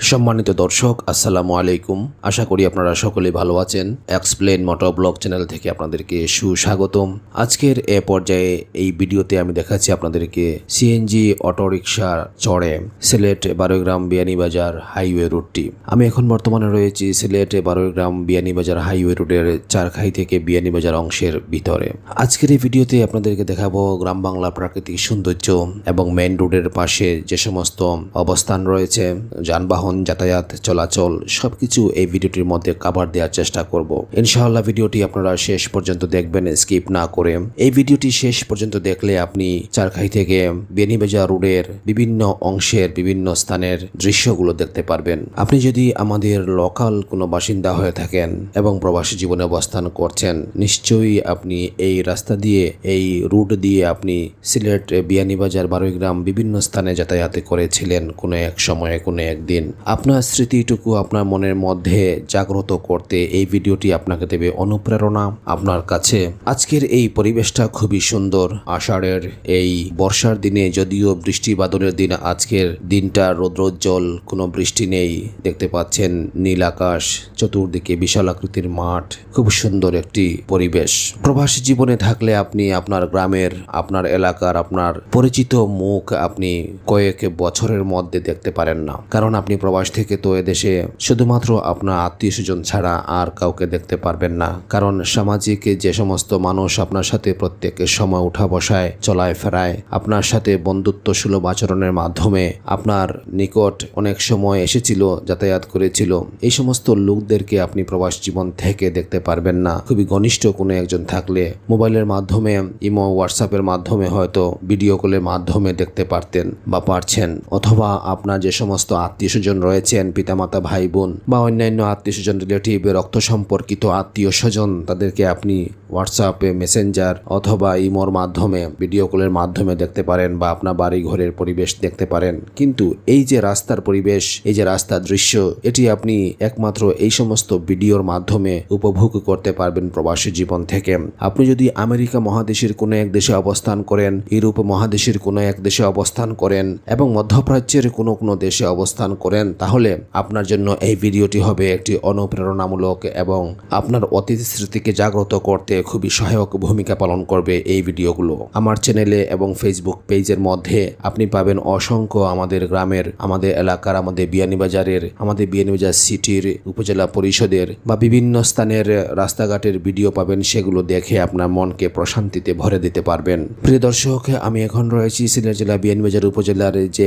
সম্মানিত দর্শক, আসসালামু আলাইকুম। আশা করি আপনারা সকলে ভালো আছেন। এক্সপ্লেন মোটর ব্লগ চ্যানেল থেকে আপনাদেরকে সুস্বাগতম। আজকের এ পর্যায়ে এই ভিডিওতে আমি দেখাচ্ছি আপনাদেরকে সিএনজি অটোরিকশা চড়ে সিলেট বারোগ্রাম বিয়ানীবাজার হাইওয়ে রুটটি আমি এখন বর্তমানে রয়েছি সিলেট বারোগ্রাম বিয়ানীবাজার হাইওয়ে রুটের চারখাই থেকে বিয়ানীবাজার অংশের ভিতরে। আজকের এই ভিডিওতে আপনাদেরকে দেখাবো গ্রাম বাংলা প্রাকৃতিক সৌন্দর্য এবং মেইন রোডের পাশে যে সমস্ত অবস্থান রয়েছে, যানবাহন যাতায়াত, চলাচল, সবকিছু এই ভিডিওটির মধ্যে কাভার দেওয়ার চেষ্টা করব। ইনশাআল্লাহ ভিডিওটি আপনারা শেষ পর্যন্ত দেখবেন স্কিপ না করে। এই ভিডিওটি শেষ পর্যন্ত দেখলে আপনি চারখাই থেকে বেনিবাজার রোডের বিভিন্ন অংশের, বিভিন্ন স্থানের দৃশ্যগুলো দেখতে পারবেন। আপনি যদি আমাদের লোকাল কোনো বাসিন্দা হয়ে থাকেন এবং প্রবাসী জীবনে অবস্থান করছেন, নিশ্চয়ই আপনি এই রাস্তা দিয়ে, এই রুট দিয়ে আপনি সিলেট, বিয়ানীবাজার, বারোইগ্রাম বিভিন্ন স্থানে যাতায়াত করেছিলেন কোনো এক সময়ে, কোনো একদিন। আপনার স্মৃতিটুকু আপনার মনের মধ্যে জাগ্রত করতে এই ভিডিওটি আপনাকে দেবে অনুপ্রেরণা। আপনার কাছে আজকের এই পরিবেশটা খুবই সুন্দর। আষাঢ়ের এই বর্ষার দিনে যদিও বৃষ্টি বাদলের দিন, আজকের দিনটা রৌদ্রোজ্জ্বল, কোনো বৃষ্টি নেই। দেখতে পাচ্ছেন নীল আকাশ, চতুর্দিকে বিশাল আকৃতির মাঠ, খুব সুন্দর একটি পরিবেশ। প্রবাসী জীবনে থাকলে আপনি আপনার গ্রামের, আপনার এলাকার, আপনার পরিচিত মুখ আপনি কয়েক বছরের মধ্যে দেখতে পারেন না। কারণ আপনি প্রবাস থেকে তো এদেশে শুধুমাত্র আপনার আত্মীয় স্বজন ছাড়া আর কাউকে দেখতে পারবেন না। কারণ সামাজিক যে সমস্ত মানুষ আপনার সাথে প্রত্যেকের সময় উঠা বসায়, চলায় ফেরায়, আপনার সাথে বন্ধুত্ব সুলভ আচরণের মাধ্যমে আপনার নিকট অনেক সময় এসেছিল, যাতায়াত করেছিল। এই সমস্ত লোকদেরকে আপনি প্রবাস জীবন থেকে দেখতে পারবেন না। খুবই ঘনিষ্ঠ কোনো একজন থাকলে মোবাইলের মাধ্যমে, ইমো হোয়াটসঅ্যাপের মাধ্যমে হয়তো ভিডিও কলের মাধ্যমে দেখতে পারতেন বা পারছেন। অথবা আপনার যে সমস্ত আত্মীয় স্বজন রয়েছেন, পিতামাতা ভাই বোন বা অন্যান্য আত্মীয় স্বজন রিলেটিভ রক্ত সম্পর্কিত আত্মীয় স্বজন তাদেরকে আপনি হোয়াটসঅ্যাপে মেসেঞ্জার অথবা ইমোর মাধ্যমে ভিডিও কলের মাধ্যমে দেখতে পারেন বা আপনার বাড়ি ঘরের পরিবেশ দেখতে পারেন। কিন্তু এই যে রাস্তার পরিবেশ, এই যে রাস্তার দৃশ্য, এটি আপনি একমাত্র এই সমস্ত ভিডিওর মাধ্যমে উপভোগ করতে পারবেন প্রবাসী জীবন থেকে। আপনি যদি আমেরিকা মহাদেশের কোনো এক দেশে অবস্থান করেন, ইউরোপ মহাদেশের কোনো এক দেশে অবস্থান করেন এবং মধ্যপ্রাচ্যের কোনো কোনো দেশে অবস্থান করেন তাহলে আপনার জন্য এই ভিডিওটি হবে একটি অনুপ্রেরণামূলক এবং আপনার অতীত স্মৃতিকে জাগ্রত করতে খুবই সহায়ক ভূমিকা পালন করবে এই ভিডিওগুলো। আমার চ্যানেলে এবং ফেসবুক পেজের মধ্যে আপনি পাবেন অসংখ্য আমাদের গ্রামের, আমাদের এলাকার, আমাদের বিয়ানীবাজারের আমাদের বিয়ানীবাজার সিটির, উপজেলা পরিষদের বা বিভিন্ন স্থানের রাস্তাঘাটের ভিডিও পাবেন, সেগুলো দেখে আপনার মনকে প্রশান্তিতে ভরে দিতে পারবেন। প্রিয় দর্শক, আমি এখন রয়েছি সিলেট জেলা বিয়ানীবাজার উপজেলার যে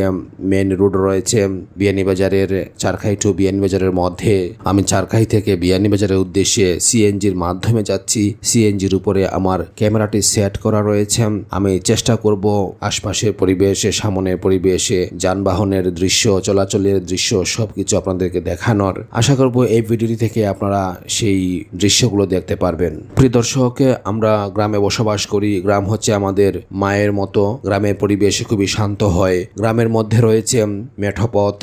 মেন রোড রয়েছে বিয়ানীবাজারের চারখাই টু বিয়ানীবাজারের মধ্যে আমি চারখাই থেকে বিয়ানীবাজারের উদ্দেশ্যে সিএনজির মাধ্যমে যাচ্ছি। সিএনজির উপরে আমার ক্যামেরাটি সেট করা রয়েছে। আমি চেষ্টা করব আশপাশের পরিবেশে, সামনের পরিবেশে, যানবাহনের দৃশ্য, চলাচলের দৃশ্য সবকিছু আপনাদেরকে দেখানোর। আশা করব এই ভিডিওটি থেকে আপনারা সেই দৃশ্যগুলো দেখতে পারবেন। প্রিয় দর্শক, আমরা গ্রামে বসবাস করি। গ্রাম হচ্ছে আমাদের মায়ের মতো। গ্রামের পরিবেশ খুবই শান্ত হয়। গ্রামের মধ্যে রয়েছে মেঠো পথ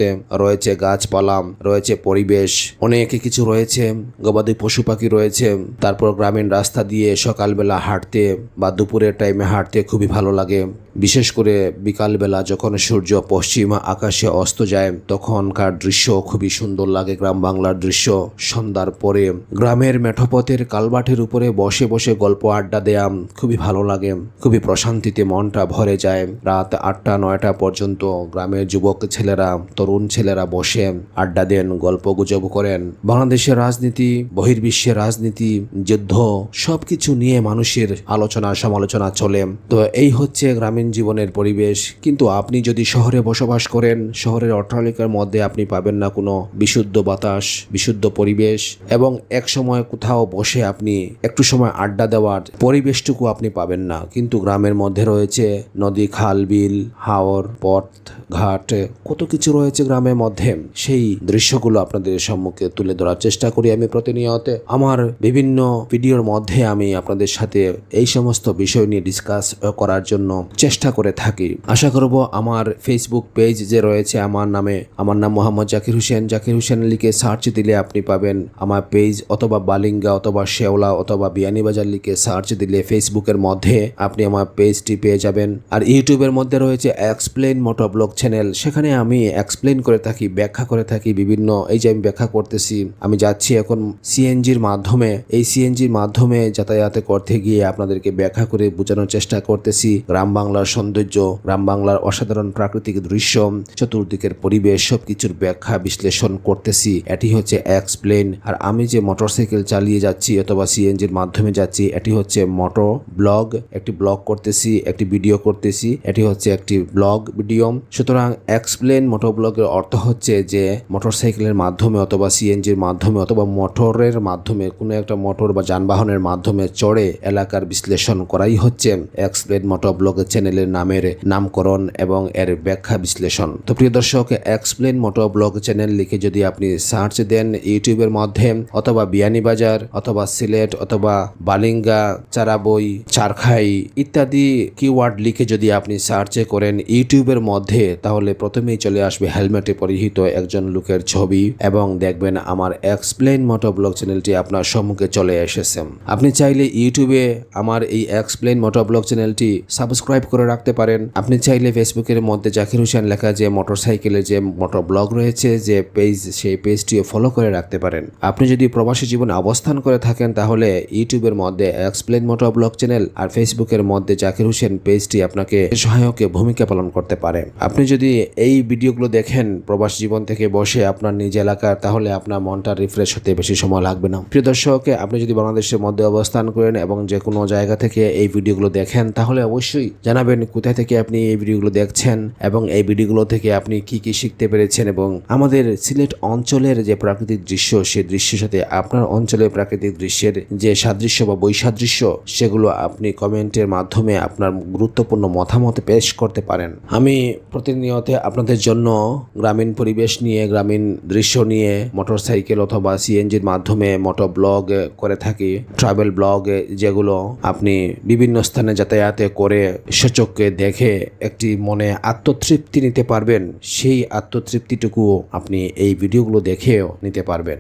রয়েছে গাছপালা, রয়েছে পরিবেশ, অনেক কিছু রয়েছে, গবাদি পশু পাখি রয়েছে। তারপর গ্রামীণ রাস্তা দিয়ে সকালবেলা হাঁটতে বা দুপুরের টাইমে হাঁটতে খুবই ভালো লাগে। বিশেষ করে বিকালবেলা যখন সূর্য পশ্চিম আকাশে অস্ত যায়, তখনকার দৃশ্য খুবই সুন্দর লাগে গ্রাম বাংলার দৃশ্য। সন্ধ্যার পরে গ্রামের মেঠোপথের কালবাটের উপরে বসে বসে গল্প আড্ডা দেয়া খুবই ভালো লাগে। খুবই প্রশান্তিতে মনটা ভরে যায়। রাত আটটা, নয়টা পর্যন্ত গ্রামের যুবক ছেলেরা, তরুণ ছেলেরা বসে আড্ডা দেন, গল্প গুজব করেন। বাংলাদেশের রাজনীতি, বহির্বিশ্বের রাজনীতি, যুদ্ধ, সবকিছু নিয়ে মানুষের আলোচনা সমালোচনা চলে। তো এই হচ্ছে গ্রামীণ জীবনের পরিবেশ। কিন্তু আপনি যদি শহরে বসবাস করেন, শহরের অট্টালিকার মধ্যে আপনি পাবেন না কোনো বিশুদ্ধ বাতাস, বিশুদ্ধ পরিবেশ এবং এক সময় কোথাও বসে আপনি একটু সময় আড্ডা দেওয়ার পরিবেশটুকু আপনি পাবেন না। কিন্তু গ্রামের মধ্যে রয়েছে নদী, খাল, বিল, হাওর, পথ, ঘাট, কত কিছু রয়েছে গ্রামের মধ্যে। সেই দৃশ্যগুলো আপনাদের সম্মুখে তুলে ধরার চেষ্টা করি আমি প্রতিনিয়ত। আমার বিভিন্ন ভিডিওর মধ্যে আমি আপনাদের সাথে এই সমস্ত বিষয় নিয়ে ডিসকাস করার জন্য চেষ্টা চেষ্টা করে থাকি। আশা করব আমার ফেসবুক পেজ যে রয়েছে আমার নামে, আমার নাম মোহাম্মদ জাকির হোসেন। জাকির হোসেন লিখে সার্চ দিলে আপনি পাবেন আমার পেজ অথবা বালিঙ্গা অথবা শেওলা অথবা বিয়ানীবাজার লিখে সার্চ দিলে ফেসবুকের মধ্যে আপনি আমার পেজটি পেয়ে যাবেন। আর ইউটিউবের মধ্যে রয়েছে এক্সপ্লেন মোটর ব্লগ চ্যানেল সেখানে আমি এক্সপ্লেন করে থাকি, ব্যাখ্যা করে থাকি বিভিন্ন, এই যে আমি ব্যাখ্যা করতেছি, আমি যাচ্ছি এখন সিএনজির মাধ্যমে। এই সিএনজির মাধ্যমে যাতায়াত করতে গিয়ে আপনাদেরকে ব্যাখ্যা করে বোঝানোর চেষ্টা করতেছি। গ্রাম বাংলার সৌন্দর্য, গ্রাম বাংলার অসাধারণ প্রাকৃতিক দৃশ্য, চতুর্দিকের পরিবেশ, সবকিছুর ব্যাখ্যা বিশ্লেষণ করতেছি। এটি হচ্ছে এক্সপ্লেন আর আমি যে মোটরসাইকেল চালিয়ে যাচ্ছি অথবা সিএনজির মাধ্যমে যাচ্ছি, এটি হচ্ছে মোটর ব্লগ। একটি ব্লগ করতেছি, একটি ভিডিও করতেছি, এটি হচ্ছে একটি ব্লগ ভিডিও। সুতরাং এক্সপ্লেন মোটর ব্লগের অর্থ হচ্ছে যে মোটরসাইকেলের মাধ্যমে অথবা সিএনজির মাধ্যমে অথবা মোটরের মাধ্যমে কোনো একটা মোটর বা যানবাহনের মাধ্যমে চড়ে এলাকার বিশ্লেষণ করাই হচ্ছে এক্সপ্লেন মোটর ব্লগ চ্যানেলের নামের নামকরণ এবং এর ব্যাখ্যা বিশ্লেষণ। তো প্রিয় দর্শক এক্সপ্লেন মোটর ব্লগ চ্যানেল লিখে যদি আপনি সার্চ দেন ইউটিউবের মধ্যে, অথবা বিয়ানীবাজার, অথবা সিলেট, অথবা বালিঙ্গা, চারাবই, চারখাই ইত্যাদি কিওয়ার্ড লিখে যদি আপনি সার্চে করেন ইউটিউবের মধ্যে, তাহলে প্রথমেই চলে আসবে হেলমেটে পরিহিত একজন লোকের ছবি এবং দেখবেন আমার এক্সপ্লেন মোটর ব্লগ চ্যানেলটি আপনার সম্মুখে চলে এসেছে। আপনি চাইলে ইউটিউবে আমার এই এক্সপ্লেন মোটর ব্লগ চ্যানেলটি সাবস্ক্রাইব করে রাখতে পারেন। আপনি চাইলে ফেসবুকের মধ্যে জাকির হোসেন লেখা যে মোটরসাইকেলে যে মোটর ব্লগ রয়েছে, যে পেজ সেই পেজটিও ফলো করে রাখতে পারেন। আপনি যদি প্রবাসী জীবনে অবস্থান করে থাকেন, তাহলে ইউটিউবের মধ্যে এক্সপ্লেন মোটর ব্লগ চ্যানেল আর ফেসবুকের মধ্যে জাকির হোসেন পেজটি আপনাকে সহায়কে ভূমিকা পালন করতে পারে। আপনি যদি এই ভিডিওগুলো দেখেন প্রবাস জীবন থেকে বসে আপনার নিজ এলাকার, তাহলে আপনার মনটা রিফ্রেশ হতে বেশি সময় লাগবে না। প্রিয় দর্শক, আপনি যদি বাংলাদেশের মধ্যে অবস্থান করেন এবং যে কোনো জায়গা থেকে এই ভিডিওগুলো দেখেন, তাহলে অবশ্যই জানাবেন। কোথায় থেকে আপনি এই ভিডিওগুলো দেখছেন এবং এই ভিডিওগুলো থেকে আপনি কি কি শিখতে পেরেছেন এবং আমাদের সিলেট অঞ্চলের যে প্রাকৃতিক দৃশ্য সেই দৃশ্যের সাথে আপনার অঞ্চলের প্রাকৃতিক দৃশ্যের যে সাদৃশ্য বা বৈসাদৃশ্য, সেগুলো আপনি কমেন্টের মাধ্যমে আপনার গুরুত্বপূর্ণ মতামত পেশ করতে পারেন। আমি প্রতিনিয়ত আপনাদের জন্য গ্রামীণ পরিবেশ নিয়ে, গ্রামীণ দৃশ্য নিয়ে, মোটরসাইকেল অথবা সিএনজির মাধ্যমে মোটর ব্লগ করে থাকি, ট্রাভেল ব্লগ, যেগুলো আপনি বিভিন্ন স্থানে যাতায়াতে করে সচককে দেখে একটি মনে আত্মতৃপ্তি নিতে পারবেন, সেই আত্মতৃপ্তিটুকুও আপনি এই ভিডিওগুলো দেখেও নিতে পারবেন।